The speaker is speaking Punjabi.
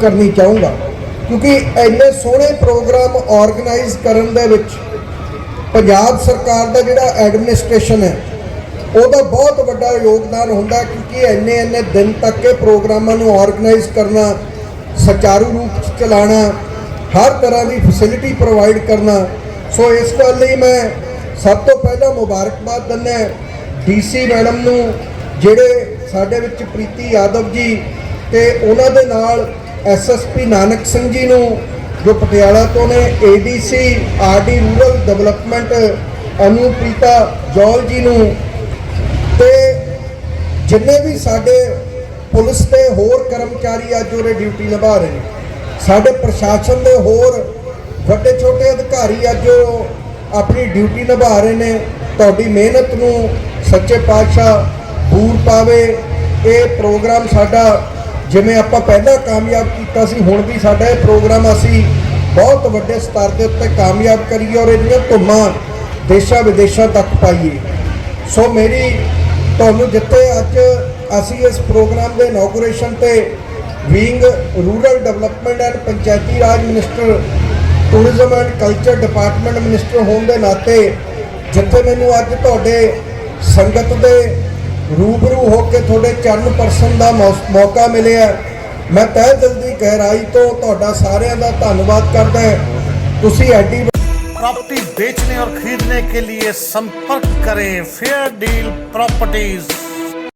ਕਰਨੀ ਚਾਹੂੰਗਾ। ਕਿਉਂਕਿ ਇੰਨੇ ਸੋਹਣੇ ਪ੍ਰੋਗਰਾਮ ਆਰਗੇਨਾਈਜ਼ ਕਰਨ ਦੇ ਵਿੱਚ ਪੰਜਾਬ ਸਰਕਾਰ ਦਾ ਜਿਹੜਾ ਐਡਮਿਨਿਸਟ੍ਰੇਸ਼ਨ ਹੈ, ਉਹਦਾ ਬਹੁਤ ਵੱਡਾ ਯੋਗਦਾਨ ਹੁੰਦਾ ਕਿਉਂਕਿ ਇੰਨੇ ਇੰਨੇ ਦਿਨ ਤੱਕ ਇਹ ਪ੍ਰੋਗਰਾਮਾਂ ਨੂੰ ਆਰਗੇਨਾਈਜ਼ ਕਰਨਾ, ਸੁਚਾਰੂ ਰੂਪ ਚ ਚਲਾਉਣਾ, ਹਰ ਤਰ੍ਹਾਂ ਦੀ ਫੈਸਿਲਿਟੀ ਪ੍ਰੋਵਾਈਡ ਕਰਨਾ। ਸੋ ਇਸ ਗੱਲ ਲਈ ਮੈਂ ਸਭ ਤੋਂ ਪਹਿਲਾਂ ਮੁਬਾਰਕਬਾਦ ਦਿੰਦਾ ਡੀਸੀ ਮੈਡਮ ਨੂੰ, ਜਿਹੜੇ ਸਾਡੇ ਵਿੱਚ ਪ੍ਰੀਤੀ ਯਾਦਵ ਜੀ ਤੇ ਉਹਨਾਂ ਦੇ ਨਾਲ ਐਸਐਸਪੀ ਨਾਨਕ ਸਿੰਘ ਜੀ ਨੂੰ ਜੋ ਪਟਿਆਲਾ ਤੋਂ ਨੇ, ADC, RD rural development, Anupreeta Jaul ji ਨੂੰ ਤੇ ਜਿੰਨੇ ਵੀ ਸਾਡੇ ਪੁਲਿਸ ਦੇ ਹੋਰ ਕਰਮਚਾਰੀ ਅੱਜ ਉਹਦੇ ਡਿਊਟੀ ਨਿਭਾ ਰਹੇ ਨੇ, ਸਾਡੇ ਪ੍ਰਸ਼ਾਸਨ ਦੇ ਹੋਰ ਵੱਡੇ ਛੋਟੇ ਅਧਿਕਾਰੀ ਅੱਜ ਉਹ ਆਪਣੀ ਡਿਊਟੀ ਨਿਭਾ ਰਹੇ ਨੇ, ਤੁਹਾਡੀ ਮਿਹਨਤ ਨੂੰ ਸੱਚੇ ਪਾਤਸ਼ਾਹ ਬੂਰ ਪਾਵੇ, ਇਹ ਪ੍ਰੋਗਰਾਮ ਸਾਡਾ ਜਿਵੇਂ ਆਪਾਂ ਪਹਿਲਾਂ ਕਾਮਯਾਬ ਕੀਤਾ ਸੀ, ਹੁਣ ਵੀ ਸਾਡਾ ਇਹ ਪ੍ਰੋਗਰਾਮ ਅਸੀਂ ਬਹੁਤ ਵੱਡੇ ਸਤਰ ਦੇ ਉੱਤੇ ਕਾਮਯਾਬ ਕਰੀਏ ਔਰ ਇਹਦੀਆਂ ਧੁੰਮਾਂ ਦੇਸ਼ਾਂ ਵਿਦੇਸ਼ਾਂ ਤੱਕ ਪਾਈਏ। ਸੋ ਮੇਰੀ ਤੁਹਾਨੂੰ ਜਿੱਥੇ ਅੱਜ ਅਸੀਂ ਇਸ ਪ੍ਰੋਗਰਾਮ ਦੇ ਇਨੋਗ੍ਰੇਸ਼ਨ ਤੇ wing rural development and Panchayati Raj minister tourism and culture department minister ਹੋਣ ਦੇ ਨਾਤੇ ਜਿੱਥੇ ਮੈਨੂੰ ਅੱਜ ਤੁਹਾਡੇ ਸੰਗਤ ਦੇ ਰੂਬਰੂ ਹੋ ਕੇ ਤੁਹਾਡੇ ਚਰਨ ਪਰਸਨ ਦਾ ਮੌਸ- ਮੌਕਾ ਮਿਲਿਆ ਮੈਂ ਤਹਿ ਦਿਲ ਦੀ ਗਹਿਰਾਈ ਤੋਂ ਤੁਹਾਡਾ ਸਾਰਿਆਂ ਦਾ ਧੰਨਵਾਦ ਕਰਦਾ ਹਾਂ। ਤੁਸੀਂ ਐਡੀ प्रॉपर्टी बेचने और खरीदने के लिए संपर्क करें फेयर डील प्रॉपर्टीज